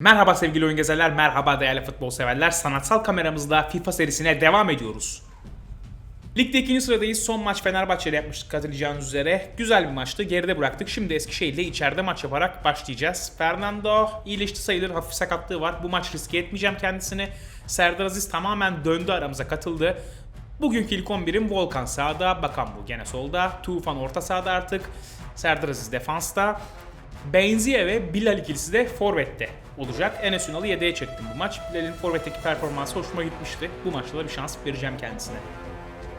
Merhaba sevgili oyun gezerler, merhaba değerli futbol severler. Sanatsal kameramızda FIFA serisine devam ediyoruz. Ligde ikinci sıradayız. Son maç Fenerbahçe'de yapmıştık hatırlayacağınız üzere. Güzel bir maçtı. Geride bıraktık. Şimdi Eskişehir'de içeride maç yaparak başlayacağız. Fernando iyileşti sayılır. Hafif sakatlığı var. Bu maç riske etmeyeceğim kendisini. Serdar Aziz tamamen döndü aramıza katıldı. Bugünkü ilk 11'im Volkan sağda, Bakan bu gene solda. Tufan orta sahada artık. Serdar Aziz defansta. Benziye ve Bilal ikilisi de forvette olacak. Enes Ünal'ı yedeğe çektim bu maç. Bilal'in forvetteki performansı hoşuma gitmişti. Bu maçta da bir şans vereceğim kendisine.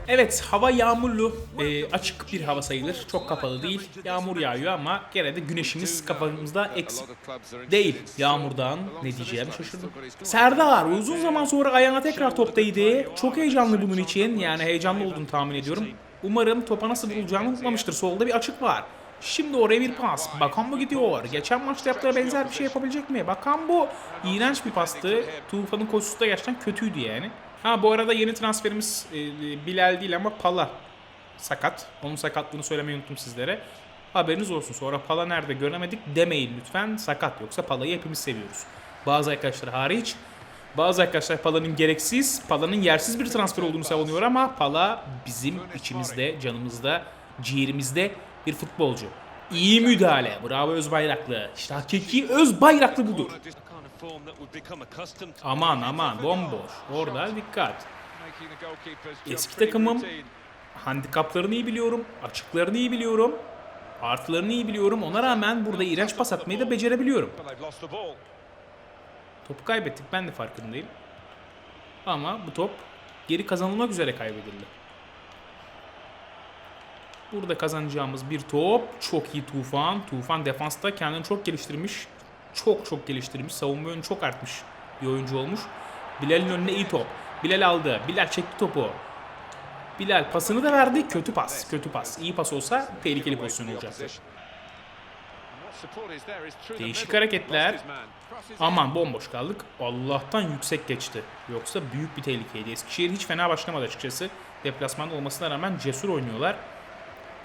Evet hava yağmurlu. Ee, açık bir hava sayılır. Çok kapalı değil. Yağmur yağıyor ama gene de güneşimiz kafamızda eksik değil. Yağmurdan ne diyeceğimi şaşırdım. Serdar uzun zaman sonra ayağına tekrar top değdi. Çok heyecanlı bunun için. Yani heyecanlı olduğunu tahmin ediyorum. Umarım topa nasıl bulacağını unutmamıştır. Solda bir açık var. Şimdi oraya bir pas. Bakan bu gidiyor. Geçen maçta yaptığı benzer bir şey yapabilecek mi? Bakan bu. İğrenç bir pastı. Tufan'ın koşusu da gerçekten kötüydü yani. Ha bu arada yeni transferimiz e, Bilal değil ama Pala sakat. Onun sakatlığını söylemeyi unuttum sizlere. Haberiniz olsun. Sonra Pala nerede göremedik demeyin lütfen. Sakat yoksa Pala'yı hepimiz seviyoruz. Bazı arkadaşlar hariç. Bazı arkadaşlar Pala'nın gereksiz, Pala'nın yersiz bir transfer olduğunu savunuyor ama Pala bizim içimizde, canımızda, ciğerimizde bir futbolcu. İyi müdahale. Bravo Özbayraklı. İşte hakiki Özbayraklı budur. Aman aman bomboş. Orada dikkat. Eski takımım handikaplarını iyi biliyorum. Açıklarını iyi biliyorum. Artılarını iyi biliyorum. Ona rağmen burada iğrenç pas atmayı da becerebiliyorum. Topu kaybettik. Ben de farkındayım. Ama bu top geri kazanılmak üzere kaybedildi. Burada kazanacağımız bir top. Çok iyi Tufan. Tufan defansta kendini çok geliştirmiş. Çok çok geliştirmiş. Savunma yönü çok artmış bir oyuncu olmuş. Bilal'in önüne iyi top. Bilal aldı. Bilal çekti topu. Bilal pasını da verdi. Kötü pas. Kötü pas. İyi pas olsa tehlikeli pozisyon olacaktı. Değişik hareketler. Aman bomboş kaldık. Allah'tan yüksek geçti. Yoksa büyük bir tehlikeydi. Eskişehir hiç fena başlamadı açıkçası. Deplasman olmasına rağmen cesur oynuyorlar.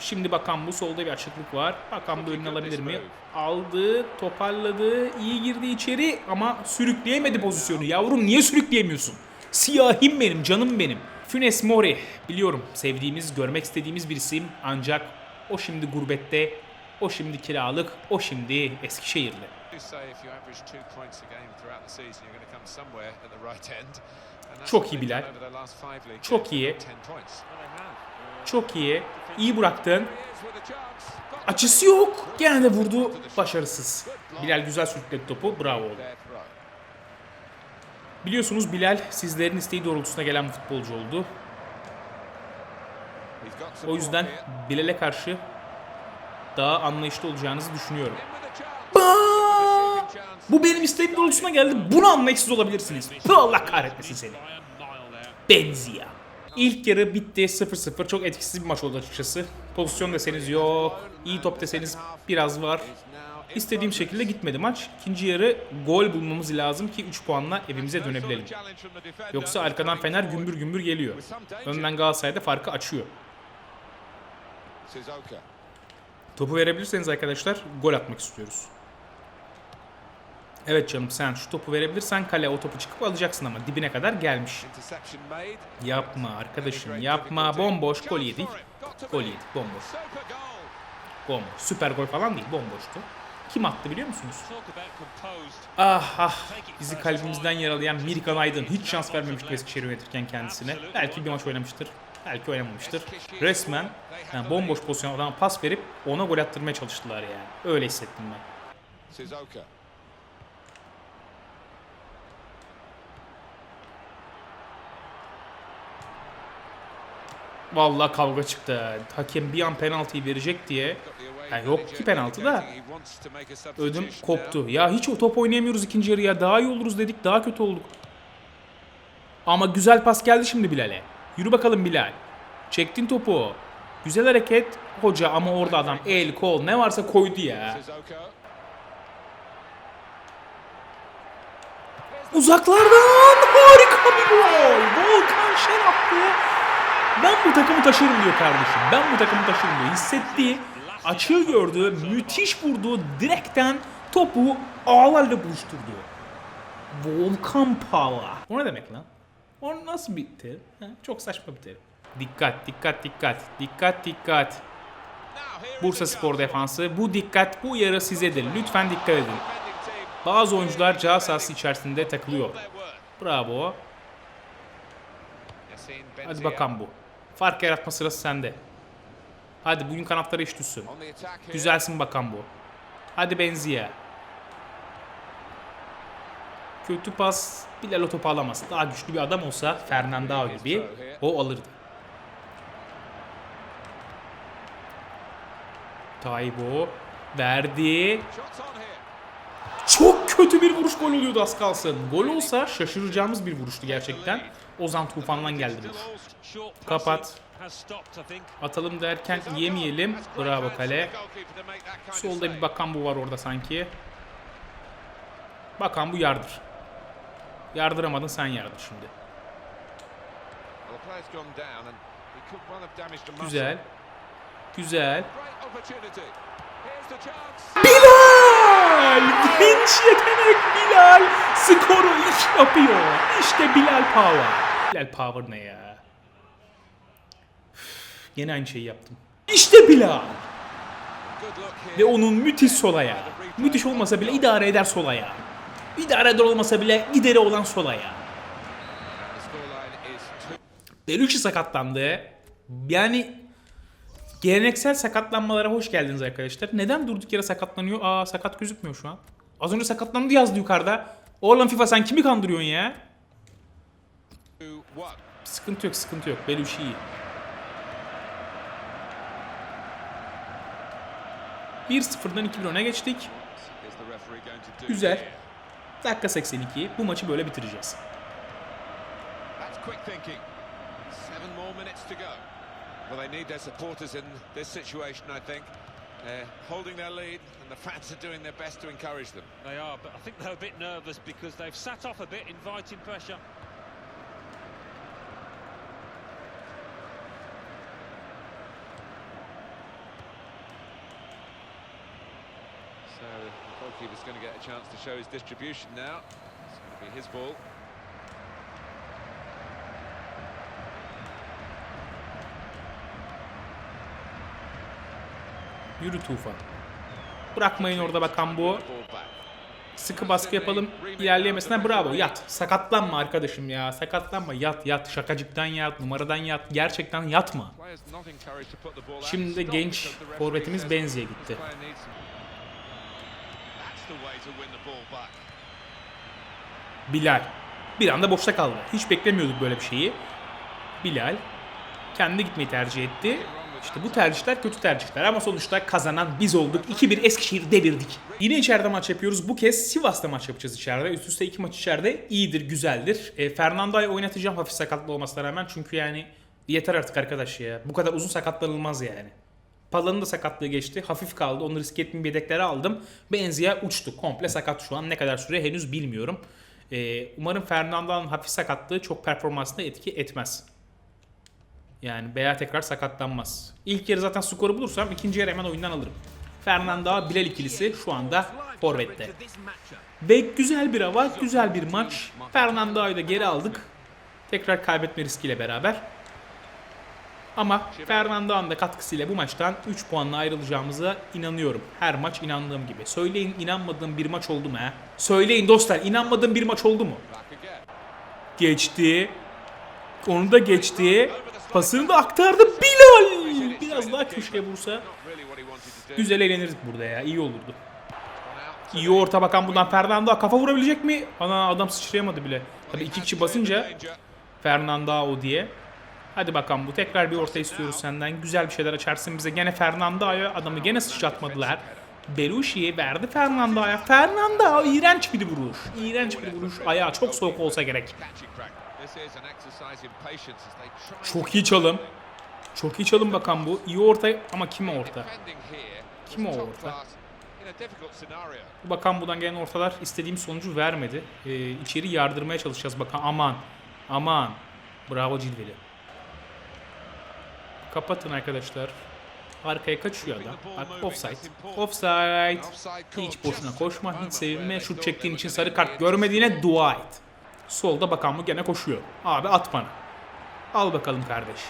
Şimdi Bakan bu solda bir açıklık var. Bakan bu önüne alabilir mi? Aldı, toparladı, iyi girdi içeri ama sürükleyemedi pozisyonu. Yavrum niye sürükleyemiyorsun? Siyahim benim, canım benim. Funes Mori biliyorum sevdiğimiz, görmek istediğimiz bir isim ancak o şimdi gurbette, o şimdi kiralık, o şimdi Eskişehirli. Çok iyi Bilal. Çok iyi. Çok iyi. İyi bıraktın. Açısı yok. Gene de vurdu. Başarısız. Bilal güzel sürükledi topu. Bravo oğlum. Biliyorsunuz Bilal sizlerin isteği doğrultusunda gelen bir futbolcu oldu. O yüzden Bilal'e karşı daha anlayışlı olacağınızı düşünüyorum. Bu benim isteğim doğrultusuna geldi. Bunu anlayışsız olabilirsiniz. Allah kahretmesin seni. Benzia. İlk yarı bitti 0-0. Çok etkisiz bir maç oldu açıkçası. Pozisyon deseniz yok. İyi top deseniz biraz var. İstediğim şekilde gitmedi maç. İkinci yarı gol bulmamız lazım ki 3 puanla evimize dönebilelim. Yoksa arkadan Fener gümbür gümbür geliyor. Önden Galatasaray'da farkı açıyor. Topu verebilirseniz arkadaşlar gol atmak istiyoruz. Evet canım sen şu topu verebilirsen kale o topu çıkıp alacaksın ama dibine kadar gelmiş. Yapma arkadaşım yapma bomboş gol yedik. Gol yedik bomboş. Bomboş. Süper gol falan değil bomboştu. Kim attı biliyor musunuz? Ah ah bizi kalbimizden yaralayan Mirkan Aydın hiç şans vermemişti Eskişehir yönetirken kendisine. Belki bir maç oynamıştır. Belki oynamamıştır. Resmen yani bomboş pozisyon adama pas verip ona gol attırmaya çalıştılar yani. Öyle hissettim ben. Vallahi kavga çıktı. Hakem bir an penaltıyı verecek diye. Ya yok ki penaltı da. Ödüm koptu. Ya hiç o top oynayamıyoruz ikinci yarıya. Daha iyi oluruz dedik. Daha kötü olduk. Ama güzel pas geldi şimdi Bilal'e. Yürü bakalım Bilal. Çektin topu. Güzel hareket. Hoca ama orada adam el, kol ne varsa koydu ya. Uzaklardan harika bir gol. Volkan Şen attı. Ben bu takımı taşırım diyor kardeşim. Ben bu takımı taşırım diyor. Hissettiği, açığı gördü, müthiş vurdu. Direkten topu ağlarla buluşturdu. Volkan Pava. O ne demek lan? O nasıl bir terim? Çok saçma bir terim. Dikkat, dikkat, dikkat. Dikkat, dikkat. Bursa Spor defansı. Bu dikkat, bu uyarı sizedir. Lütfen dikkat edin. Bazı oyuncular ceza sahası içerisinde takılıyor. Bravo. Hadi bakalım bu. Fark yaratma sırası sende. Hadi bugün kanatlara iş düşsün. Güzelsin bakan bu. Hadi Benzia. Kötü pas Bilal o topu alamaz. Daha güçlü bir adam olsa Fernandao gibi o alırdı. Taybo verdi. Kötü bir vuruş gol oluyordu az kalsın. Gol olsa şaşıracağımız bir vuruştu gerçekten. Ozan Tufan'dan geldi bu. Kapat. Atalım derken yemeyelim. Bravo kale. Solda bir bakan bu var orada sanki. Bakan bu yardır. Yardıramadın sen yardır şimdi. Güzel. Güzel. Bilal! Genç yetenek Bilal! Skoru iş yapıyor. İşte Bilal Power. Bilal Power ne ya? Üf, Yine aynı şeyi yaptım. İşte Bilal! Ve onun müthiş sol ayağı. Müthiş olmasa bile idare eder sol ayağı. İdare eder olmasa bile gideri olan sol ayağı. Belucci sakatlandı. Yani geleneksel sakatlanmalara hoş geldiniz arkadaşlar. Neden durduk yere sakatlanıyor? Aa sakat gözükmüyor şu an. Az önce sakatlandı yazdı yukarıda. Oğlum FIFA sen kimi kandırıyorsun ya? Sıkıntı yok sıkıntı yok. Belucci iyi. 1-0'dan 2-1 öne geçtik. Güzel. Dakika 82. Bu maçı böyle bitireceğiz. That's quick thinking. Seven more minutes to go. Well, they need their supporters in this situation, I think. They're holding their lead, and the fans are doing their best to encourage them. They are, but I think they're a bit nervous because they've sat off a bit, inviting pressure. So the goalkeeper's going to get a chance to show his distribution now. It's going to be his ball. Yürü Tufan. Bırakmayın orada bakan bu. Sıkı baskı yapalım. İlerleyemesine bravo. Yat. Sakatlanma arkadaşım ya. Sakatlanma. Yat yat. Şakacıktan yat. Numaradan yat. Gerçekten yatma. Şimdi de genç forvetimiz Benzi'ye gitti. Bilal. Bir anda boşta kaldı. Hiç beklemiyorduk böyle bir şeyi. Bilal kendi gitmeyi tercih etti. İşte bu tercihler kötü tercihler ama sonuçta kazanan biz olduk. 2-1 Eskişehir'i devirdik. Yine içeride maç yapıyoruz. Bu kez Sivas'ta maç yapacağız içeride. Üst üste iki maç içeride iyidir, güzeldir. E, Fernando'yu oynatacağım hafif sakatlı olmasına rağmen. Çünkü yani yeter artık arkadaş ya. Bu kadar uzun sakatlanılmaz yani. Pala'nın da sakatlığı geçti. Hafif kaldı. Onu risk etmeyeyim yedeklere aldım. Benzia uçtu. Komple sakat şu an. Ne kadar süre henüz bilmiyorum. Ee, umarım Fernando'nun hafif sakatlığı çok performansına etki etmez. Yani veya tekrar sakatlanmaz. İlk yarı zaten skoru bulursam ikinci yarı hemen oyundan alırım. Fernando Bilal ikilisi şu anda forvette. Ve güzel bir hava, güzel bir maç. Fernando'yu da geri aldık. Tekrar kaybetme riskiyle beraber. Ama Fernando'nun da katkısıyla bu maçtan 3 puanla ayrılacağımıza inanıyorum. Her maç inandığım gibi. Söyleyin inanmadığım bir maç oldu mu ha? Söyleyin dostlar inanmadığım bir maç oldu mu? Geçti. Onu da geçti. Pasını da aktardı. Bilal! Biraz daha köşeye vursa güzel eğlenirdik burada ya. İyi olurdu. İyi orta bakan buradan Fernando kafa vurabilecek mi? Ana adam sıçrayamadı bile. Tabii iki kişi basınca Danger. Fernando diye. Hadi bakalım bu tekrar bir orta istiyoruz senden. Güzel bir şeyler açarsın bize. Gene Fernando'ya adamı gene sıçratmadılar. Belushi'ye verdi Fernando'ya. Fernando iğrenç bir vuruş. İğrenç bir vuruş. Ayağı çok soğuk olsa gerek. Çok iyi çalım. Çok iyi çalım bakan bu. İyi orta ama kime orta? defending here. Kim o orta? bakan buradan gelen ortalar istediğim sonucu vermedi. Ee, içeri yardırmaya çalışacağız bakan. Aman. Aman. Bravo Cilveli. Kapatın arkadaşlar. Arkaya kaçıyor adam. Bak offside. Offside. Hiç boşuna koşma, hiç sevinme. Şut çektiğin için sarı kart görmediğine dua et. Solda bakan mı gene koşuyor. Abi at bana. Al bakalım kardeş.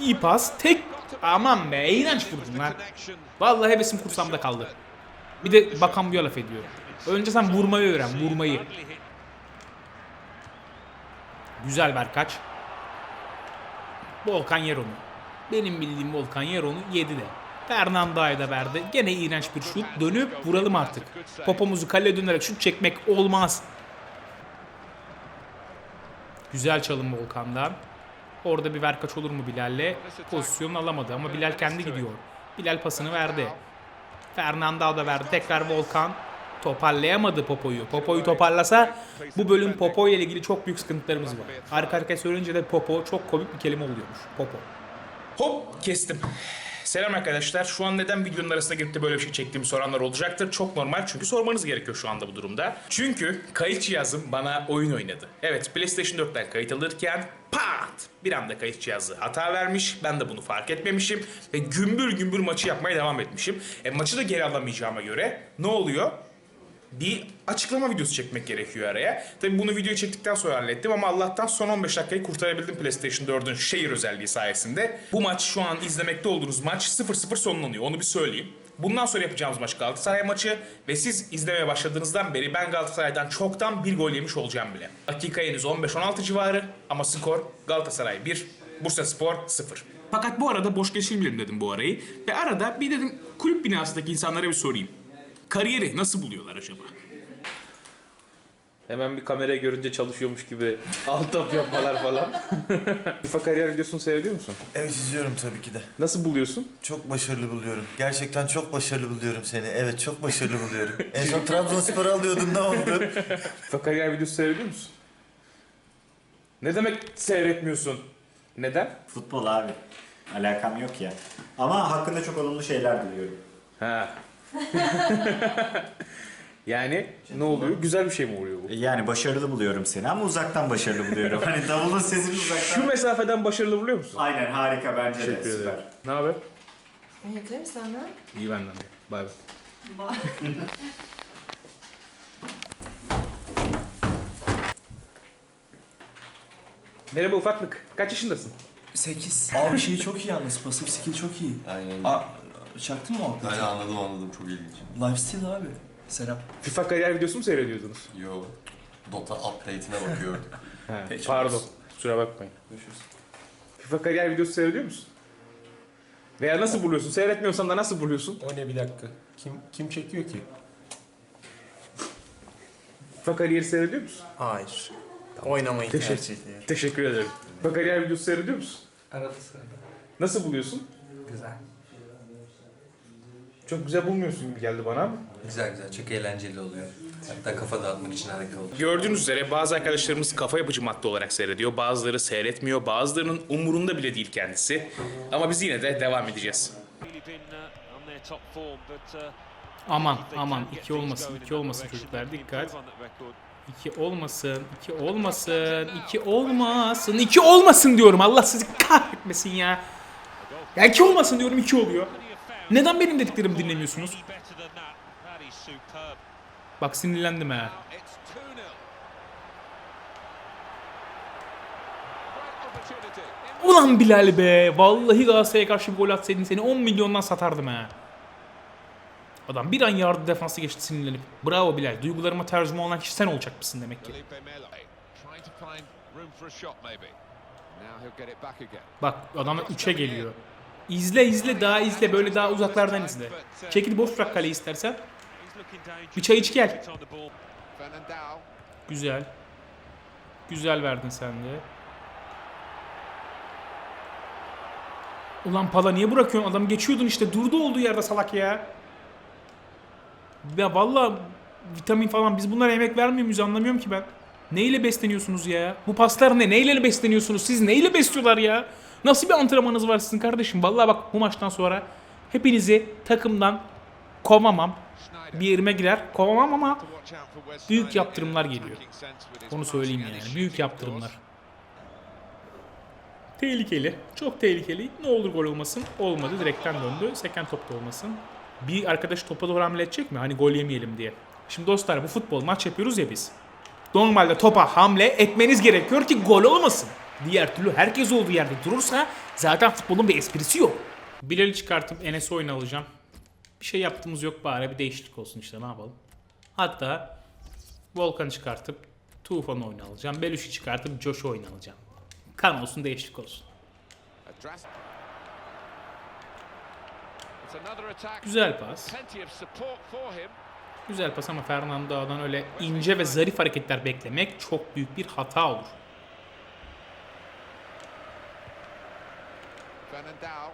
İyi pas. Tek. Aman be iğrenç vurdun lan. Vallahi hevesim kursamda kaldı. Bir de bakan bu laf ediyor. Önce sen vurmayı öğren, vurmayı. Güzel ver kaç. Volkan yer onu. Benim bildiğim Volkan yer onu yedi de. Fernando'ya da verdi. Gene iğrenç bir şut. Dönüp vuralım artık. Popomuzu kaleye dönerek şut çekmek olmaz. Güzel çalım Volkan'dan. Orada bir ver kaç olur mu Bilal'le? Pozisyon alamadı ama Bilal kendi gidiyor. Bilal pasını verdi. Fernando da verdi. Tekrar Volkan. Toparlayamadı Popo'yu. Popo'yu toparlasa bu bölüm Popo ile ilgili çok büyük sıkıntılarımız var. Arka arkaya söyleyince de Popo çok komik bir kelime oluyormuş. Popo. Hop kestim. Selam arkadaşlar. Şu an neden videonun arasına girip de böyle bir şey çektiğimi soranlar olacaktır. Çok normal çünkü sormanız gerekiyor şu anda bu durumda. Çünkü kayıt cihazım bana oyun oynadı. Evet PlayStation 4'ten kayıt alırken pat bir anda kayıt cihazı hata vermiş. Ben de bunu fark etmemişim ve gümbür gümbür maçı yapmaya devam etmişim. E, maçı da geri alamayacağıma göre ne oluyor? Bir açıklama videosu çekmek gerekiyor araya. Tabi bunu videoyu çektikten sonra hallettim ama Allah'tan son 15 dakikayı kurtarabildim PlayStation 4'ün şehir özelliği sayesinde. Bu maç şu an izlemekte olduğunuz maç 0-0 sonlanıyor onu bir söyleyeyim. Bundan sonra yapacağımız maç Galatasaray maçı ve siz izlemeye başladığınızdan beri ben Galatasaray'dan çoktan bir gol yemiş olacağım bile. Dakika henüz 15-16 civarı ama skor Galatasaray 1, Bursaspor 0. Fakat bu arada boş geçirmeyelim dedim bu arayı. Ve arada bir dedim kulüp binasındaki insanlara bir sorayım. Kariyeri nasıl buluyorlar acaba? Hemen bir kamera görünce çalışıyormuş gibi alt top yapmalar falan. FIFA kariyer videosunu seyrediyor musun? Evet izliyorum tabii ki de. Nasıl buluyorsun? Çok başarılı buluyorum. Gerçekten çok başarılı buluyorum seni. Evet çok başarılı buluyorum. en son Trabzonspor alıyordun ne oldu? FIFA kariyer videosu seyrediyor musun? Ne demek seyretmiyorsun? Neden? Futbol abi. Alakam yok ya. Ama hakkında çok olumlu şeyler diliyorum. Ha. yani ne oluyor? Güzel bir şey mi oluyor bu? Yani başarılı buluyorum seni ama uzaktan başarılı buluyorum. Hani davulun sesini Şu uzaktan. mesafeden başarılı buluyor musun? Aynen harika bence de Teşekkür süper. ederim. Ne haber? Yeter senden? İyi benden de. Bay bay. Merhaba ufaklık. Kaç yaşındasın? 8. Abi şey çok iyi yalnız. Pasif skill çok iyi. Aynen. Aa, çaktın mı o? Aynen anladım anladım çok ilginç. Lifesteal abi. Serap. FIFA kariyer videosu mu seyrediyordunuz? Yo. Dota update'ine bakıyorum. He, Peki, pardon. Kusura bakmayın. Görüşürüz. FIFA kariyer videosu seyrediyor musun? Veya nasıl buluyorsun? Seyretmiyorsan da nasıl buluyorsun? O ne bir dakika. Kim kim çekiyor ki? FIFA kariyeri seyrediyor musun? Hayır. Oynamayı Teşekkür- tercih ediyorum. Teşekkür ederim. FIFA kariyer videosu seyrediyor musun? Arada sırada. Nasıl buluyorsun? Güzel. Çok güzel bulmuyorsun gibi geldi bana ama. güzel güzel çok eğlenceli oluyor. Hatta kafa dağıtmak için harika oluyor. Gördüğünüz üzere bazı arkadaşlarımız kafa yapıcı madde olarak seyrediyor. Bazıları seyretmiyor. Bazılarının umurunda bile değil kendisi. Ama biz yine de devam edeceğiz. Aman aman iki olmasın iki olmasın çocuklar dikkat. İki olmasın, iki olmasın, iki olmasın, iki olmasın diyorum. Allah sizi kahretmesin ya. Ya iki olmasın diyorum, iki oluyor. Neden benim dediklerimi dinlemiyorsunuz? Bak sinirlendim ha. It's 2-0. Great opportunity. In Ulan Bilal be. Vallahi Galatasaray'a karşı bir gol atsaydın seni 10 milyondan satardım ha. Adam bir an yardı defansı geçti sinirlenip. Bravo Bilal. Duygularıma tercüme olan kişi sen olacak mısın demek ki. Bak adamlar 3'e geliyor. İzle izle daha izle böyle daha uzaklardan izle. Çekil boş bırak kaleyi istersen. Bir çay iç gel. Güzel. Güzel verdin sen de. Ulan Pala niye bırakıyorsun? Adam geçiyordun işte. Durdu olduğu yerde salak ya. Ya valla vitamin falan biz bunlara emek vermiyor muyuz anlamıyorum ki ben. Neyle besleniyorsunuz ya? Bu paslar ne? Neyle besleniyorsunuz? Siz neyle besliyorlar ya? Nasıl bir antrenmanınız var sizin kardeşim? Vallahi bak bu maçtan sonra hepinizi takımdan kovamam. Bir yerime girer. Kovamam ama Büyük yaptırımlar geliyor. onu söyleyeyim yani. Büyük yaptırımlar. Tehlikeli. Çok tehlikeli. Ne olur gol olmasın. Olmadı. Direkten döndü. Seken top da olmasın. Bir arkadaş topa doğru hamle edecek mi? Hani gol yemeyelim diye. Şimdi dostlar bu futbol maç yapıyoruz ya biz. Normalde topa hamle etmeniz gerekiyor ki gol olmasın. Diğer türlü herkes olduğu yerde durursa zaten futbolun bir esprisi yok. Bilal'i çıkartıp Enes'i oyuna alacağım. Bir şey yaptığımız yok bari bir değişiklik olsun işte ne yapalım. Hatta Volkan'ı çıkartıp Tufan'ı oyuna alacağım. Beluş'u çıkartıp Josh'u oyuna alacağım. Kan olsun değişiklik olsun. Güzel pas. Güzel pas ama Fernando'dan öyle ince ve zarif hareketler beklemek çok büyük bir hata olur. Fernandao.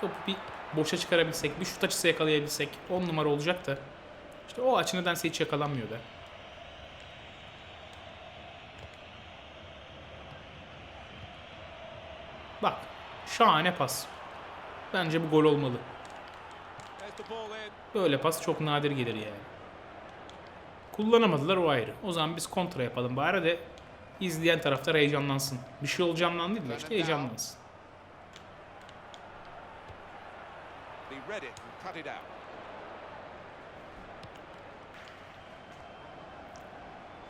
Topu bir boşa çıkarabilsek, bir şut açısı yakalayabilsek 10 numara olacak da. İşte o açı nedense hiç yakalanmıyor da. Bak, şahane pas. Bence bu gol olmalı. Böyle pas çok nadir gelir yani. Kullanamadılar o ayrı. O zaman biz kontra yapalım bari de izleyen taraftar heyecanlansın. Bir şey olacağından değil de işte heyecanlansın.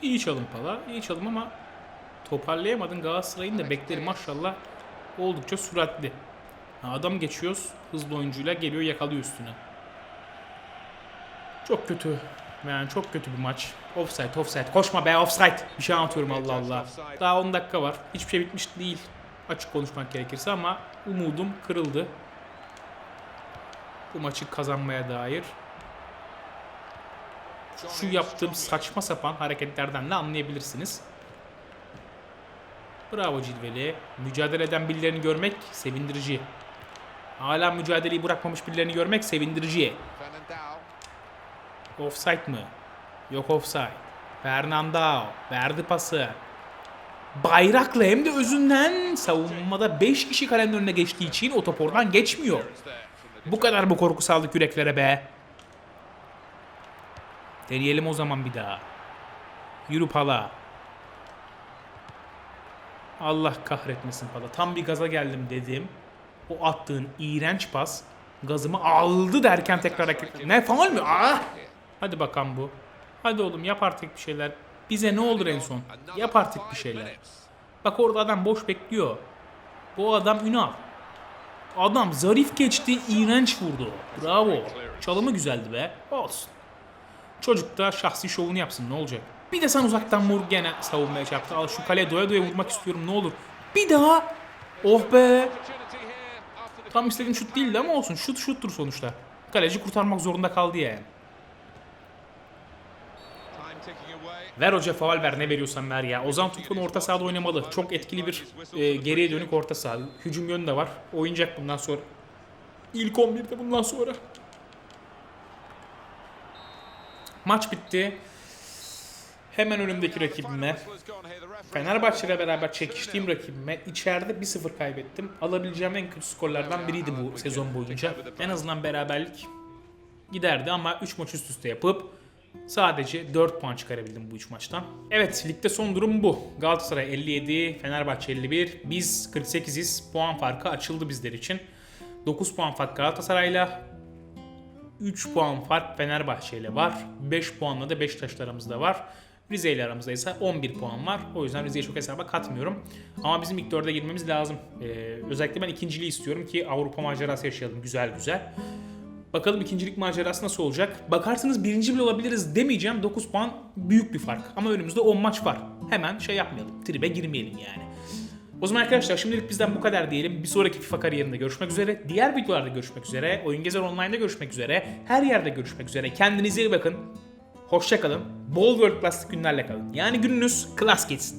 İyi çalım pala, iyi çalım ama toparlayamadın Galatasaray'ın da bekleri maşallah oldukça süratli. Adam geçiyoruz, hızlı oyuncuyla geliyor yakalıyor üstüne. Çok kötü. Yani çok kötü bir maç. Offside, offside. Koşma be offside. Bir şey anlatıyorum Allah Allah. Daha 10 dakika var. Hiçbir şey bitmiş değil. Açık konuşmak gerekirse ama umudum kırıldı. Bu maçı kazanmaya dair. Şu yaptığım saçma sapan hareketlerden de anlayabilirsiniz. Bravo Cilveli. Mücadele eden birilerini görmek sevindirici. Hala mücadeleyi bırakmamış birilerini görmek sevindirici. Offside mı? Yok offside. Fernandao verdi pası. Bayrakla hem de özünden savunmada 5 kişi kalenin önüne geçtiği için o top oradan geçmiyor. Bu kadar bu korku saldık yüreklere be. Deneyelim o zaman bir daha. Yürü pala. Allah kahretmesin pala. Tam bir gaza geldim dedim. O attığın iğrenç pas gazımı aldı derken tekrar hareket. Ne faul mü? Ah! Hadi bakalım bu. Hadi oğlum yap artık bir şeyler. Bize ne olur en son? Yap artık bir şeyler. Bak orada adam boş bekliyor. Bu adam Ünal. Adam zarif geçti, iğrenç vurdu. Bravo. Çalımı güzeldi be. Olsun. Çocuk da şahsi şovunu yapsın ne olacak? Bir de sen uzaktan vur gene savunmaya çarptı. Al şu kaleye doya doya vurmak istiyorum ne olur. Bir daha. Oh be. Tam istediğim şut değildi ama olsun. Şut şuttur sonuçta. Kaleci kurtarmak zorunda kaldı yani. Ver hoca faul ver ne veriyorsan ver ya. Ozan Tufan orta sahada oynamalı. Çok etkili bir e, geriye dönük orta saha. Hücum yönü de var. Oynayacak bundan sonra. İlk 11'de bundan sonra. Maç bitti. Hemen önümdeki rakibime, Fenerbahçe ile beraber çekiştiğim rakibime içeride 1-0 kaybettim. Alabileceğim en kötü skorlardan biriydi bu sezon boyunca. En azından beraberlik giderdi ama 3 maç üst üste yapıp sadece 4 puan çıkarabildim bu 3 maçtan. Evet ligde son durum bu. Galatasaray 57, Fenerbahçe 51. Biz 48'iz. Puan farkı açıldı bizler için. 9 puan fark Galatasaray'la. 3 puan fark Fenerbahçe ile var. 5 puanla da Beşiktaş'la aramızda var. Rize ile aramızda ise 11 puan var. O yüzden Rize'yi çok hesaba katmıyorum. Ama bizim ilk dörde girmemiz lazım. Ee, özellikle ben ikinciliği istiyorum ki Avrupa macerası yaşayalım güzel güzel. Bakalım ikincilik macerası nasıl olacak? Bakarsınız birinci bile olabiliriz demeyeceğim. 9 puan büyük bir fark. Ama önümüzde 10 maç var. Hemen şey yapmayalım. Tribe girmeyelim yani. O zaman arkadaşlar şimdilik bizden bu kadar diyelim. Bir sonraki FIFA kariyerinde görüşmek üzere. Diğer videolarda görüşmek üzere. Oyun Gezer Online'da görüşmek üzere. Her yerde görüşmek üzere. Kendinize iyi bakın. Hoşça kalın. Bol world class günlerle kalın. Yani gününüz klas geçsin.